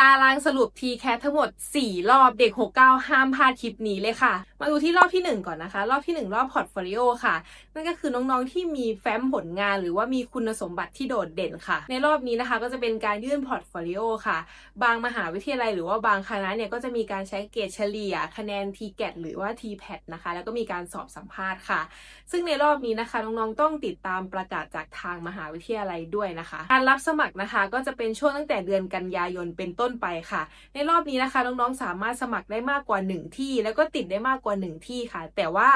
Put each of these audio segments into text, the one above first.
ตารางสรุป t c a t ทั้งหมด 4 รอบเด็ก 69 ห้ามพลาดคลิปนี้เลยค่ะ มาดูที่รอบที่ 1 ก่อนนะคะ รอบที่ 1 รอบพอร์ตโฟลิโอค่ะ นั่นก็คือน้องๆที่มีแฟ้มผลงาน หรือว่ามีคุณสมบัติที่โดดเด่นค่ะ ในรอบนี้นะคะก็จะเป็นการยื่นพอร์ตโฟลิโอค่ะ บางมหาวิทยาลัยหรือว่าบางคณะเนี่ยก็จะมีการใช้เกรดเฉลี่ย คะแนน t c a t หรือว่า t p a t นะคะ แล้วก็มีการสอบสัมภาษณ์ค่ะ ซึ่งในรอบนี้นะคะน้องๆต้องติดตามประกาศจากทางมหาวิทยาลัยด้วยนะคะ การรับสมัครนะคะก็จะเป็นช่วงตั้งแต่เดือนกันยายนเป็นต้นไปค่ะ ในรอบนี้นะคะน้องๆสามารถสมัครได้มากกว่า 1 ที่ แล้วก็ติดได้มากกว่า 1 ที่ค่ะ แต่ว่า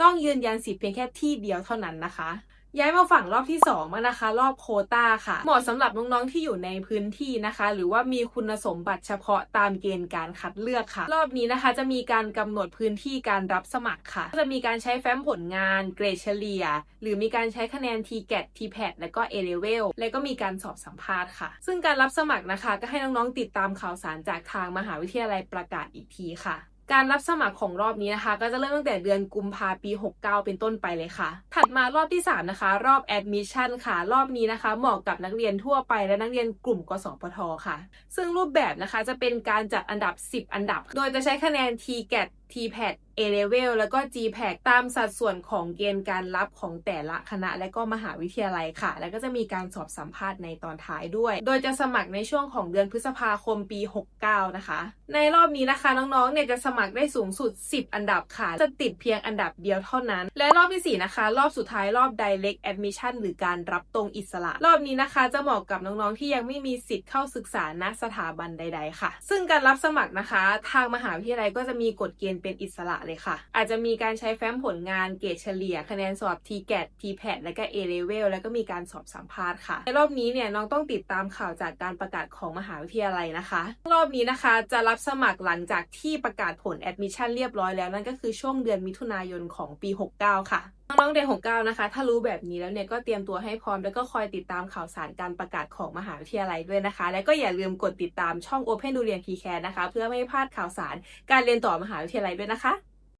ต้องยืนยันสิทธิ์เพียงแค่ที่เดียวเท่านั้นนะคะ ย้ายมาฝั่งรอบที่2มานะคะ รอบโคต้าค่ะ เหมาะสำหรับน้องๆที่อยู่ในพื้นที่นะคะ หรือว่ามีคุณสมบัติเฉพาะตามเกณฑ์การคัดเลือกค่ะ รอบนี้นะคะ จะมีการกำหนดพื้นที่การรับสมัครค่ะ จะมีการใช้แฟ้มผลงานเกรดเฉลี่ย หรือมีการใช้คะแนน t g a t t p a t และก็ A level และก็มีการสอบสัมภาษณ์ค่ะ ซึ่งการรับสมัครนะคะ ก็ให้น้องๆติดตามข่าวสารจากทางมหาวิทยาลัยประกาศอีกทีค่ะ การรับสมัครของรอบนี้นะคะ ก็จะเริ่มตั้งแต่เดือนกุมภาปี 69 เป็นต้นไปเลยค่ะ ถัดมารอบที่ 3 นะคะ รอบ admission ค่ะ รอบนี้นะคะ เหมาะกับนักเรียนทั่วไปและนักเรียนกลุ่มกสพทค่ะ ซึ่งรูปแบบนะคะจะเป็นการจัดอันดับ 10 อันดับ โดยจะใช้คะแนน TGAT TPAT A level แล้วก็ GPAT ตามสัดส่วนของเกณฑ์การรับของแต่ละคณะ และก็มหาวิทยาลัยค่ะ แล้วก็จะมีการสอบสัมภาษณ์ในตอนท้ายด้วย โดยจะสมัครในช่วงของเดือนพฤษภาคมปี 69 นะคะ ในรอบนี้นะคะน้องๆ เนี่ยจะสมัครได้สูงสุด 10 อันดับค่ะ จะติดเพียงอันดับเดียวเท่านั้น และรอบที่ 4 นะคะ รอบสุดท้ายรอบ direct admission หรือการรับตรงอิสระ รอบนี้นะคะ จะเหมาะกับน้องๆ ที่ยังไม่มีสิทธิ์เข้าศึกษาณสถาบันใด ๆ ค่ะ ซึ่งการรับสมัครนะคะ ทางมหาวิทยาลัยก็จะมีกฎเกณฑ์เป็นอิสระเลยค่ะ อาจจะมีการใช้แฟ้มผลงานเกรดเฉลี่ย คะแนนสอบ TGAT TPAT และก็ A level แล้วก็มีการสอบสัมภาษณ์ค่ะ ในรอบนี้เนี่ยน้องต้องติดตามข่าวจากการประกาศของมหาวิทยาลัยนะคะ รอบนี้นะคะจะรับสมัครหลังจากที่ประกาศผลแอดมิชชั่นเรียบร้อยแล้วนั่นก็คือช่วงเดือนมิถุนายนของปี 69 ค่ะ น้องๆเด็กเก้านะคะ ถ้ารู้แบบนี้แล้วเนี่ยก็เตรียมตัวให้พร้อม แล้วก็คอยติดตามข่าวสารการประกาศของมหาวิทยาลัยด้วยนะคะ และก็อย่าลืมกดติดตามช่อง Open ดูเรียน t c a นะคะ เพื่อไม่ให้พลาดข่าวสารการเรียนต่อมหาวิทยาลัยด้วยนะคะ